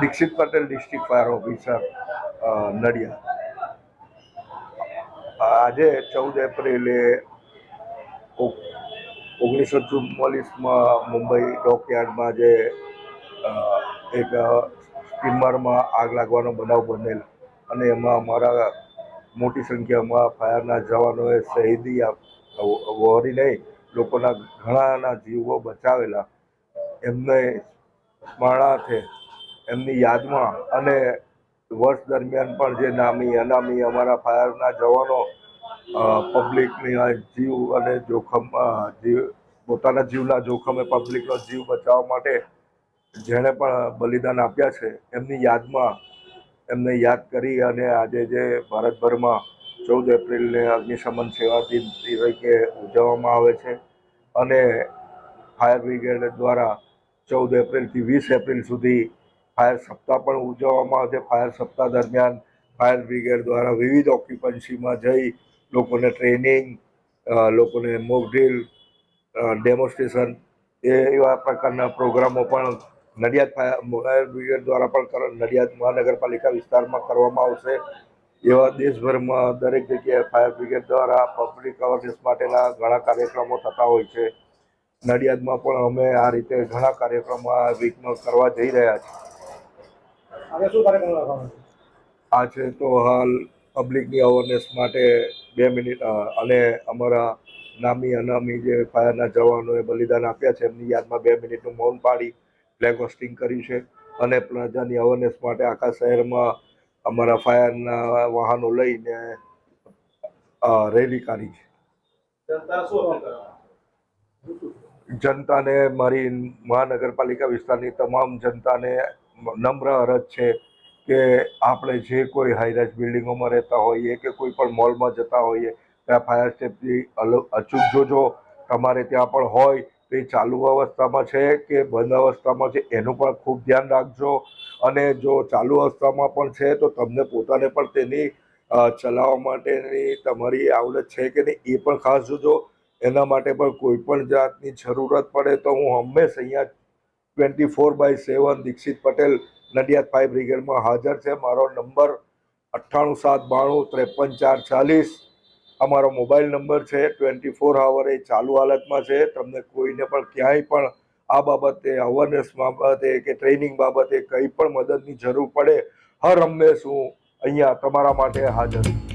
Dixit Patel, district fire officer Nadiad આજે ચૌદ એપ્રિલે ઓગણીસો ચુમ્માલીસમાં મુંબઈ ડોકયાર્ડમાં જે એક સ્ટીમરમાં આગ લાગવાનો બનાવ બનેલ અને એમાં અમારા મોટી સંખ્યામાં ફાયરના જવાનોએ શહીદી વહોરી નહીં લોકોના ઘણાના જીવો બચાવેલા. એમને સ્મરણાર્થે એમની યાદમાં અને વર્ષ દરમિયાન પણ જે નામી, અનામી અમારા ફાયરના જવાનો પબ્લિકની જીવ અને જોખમ જીવ, પોતાના જીવના જોખમે પબ્લિકનો જીવ બચાવવા માટે જેણે પણ બલિદાન આપ્યા છે, એમની યાદમાં એમને યાદ કરી અને આજે જે ભારતભરમાં ચૌદ એપ્રિલને અગ્નિશમન સેવા દિન તરીકે ઉજવવામાં આવે છે અને ફાયર બ્રિગેડ દ્વારા ચૌદ એપ્રિલથી વીસ એપ્રિલ સુધી ફાયર સપ્તાહ પણ ઉજવવામાં આવશે ફાયર સપ્તાહ દરમિયાન ફાયર બ્રિગેડ દ્વારા વિવિધ ઓક્યુપન્સીમાં જઈ લોકોને ટ્રેનિંગ લોકોને મોક ડ્રીલ ડેમોન્સ્ટ્રેશન એવા પ્રકારના પ્રોગ્રામો પણ નડિયાદ ફાયર બ્રિગેડ દ્વારા પણ નડિયાદ મહાનગરપાલિકા વિસ્તારમાં કરવામાં આવશે. એવા દેશભરમાં દરેક જગ્યાએ ફાયર બ્રિગેડ દ્વારા પબ્લિક અવેરનેસ માટેના ઘણા કાર્યક્રમો થતા હોય છે. નડિયાદમાં પણ અમે આ રીતે ઘણા કાર્યક્રમો આ વીકમાં કરવા જઈ રહ્યા છીએ. આગળ શું કાર્યક્રમ રાખવાનો આ છે તો હાલ પબ્લિકની અવેરનેસ માટે બે મિનિટ અને અમારા નામી અનામી જે ફાયરના જવાનોએ બલિદાન આપ્યા છે એમની યાદમાં બે મિનિટનું મૌન પાડી ફ્લેગ હોસ્ટિંગ કર્યું છે અને પ્રજાની અવેરનેસ માટે આખા શહેરમાં અમારા ફાયરના વાહનો લઈને રેલી કાઢી છે. જનતાને મારી મહાનગરપાલિકા વિસ્તારની તમામ જનતાને નમ્ર અરજ છે કે આપણે જે કોઈ હાઈરાઇઝ બિલ્ડિંગોમાં રહેતા હોઈએ કે કોઈ પણ મોલમાં જતા હોઈએ, ત્યાં ફાયર સેફટી અચૂક જોજો. તમારે ત્યાં પણ હોય તો એ ચાલુ અવસ્થામાં છે કે બંધ અવસ્થામાં છે એનું પણ ખૂબ ધ્યાન રાખજો. અને જો ચાલુ અવસ્થામાં પણ છે તો તમને પોતાને પણ તેની ચલાવવા માટેની તમારી આવડત છે કે નહીં એ પણ ખાસ જોજો. એના માટે પણ કોઈ પણ જાતની જરૂરત પડે તો હું હંમેશા અહીંયા twenty four by seven Dixit Patel Nadiad fire બ્રિગેડમાં હાજર છે. મારો નંબર અઠ્ઠાણું સાત બાણું ત્રેપન ચાર ચાલીસ. અમારો મોબાઈલ નંબર છે. ટ્વેન્ટી ફોર આવર એ ચાલુ હાલતમાં છે. તમને કોઈને પણ ક્યાંય પણ આ બાબતે અવેરનેસ બાબતે કે ટ્રેનિંગ બાબતે કંઈ પણ મદદની જરૂર પડે, હર હંમેશ હું અહીંયા તમારા માટે હાજર છું.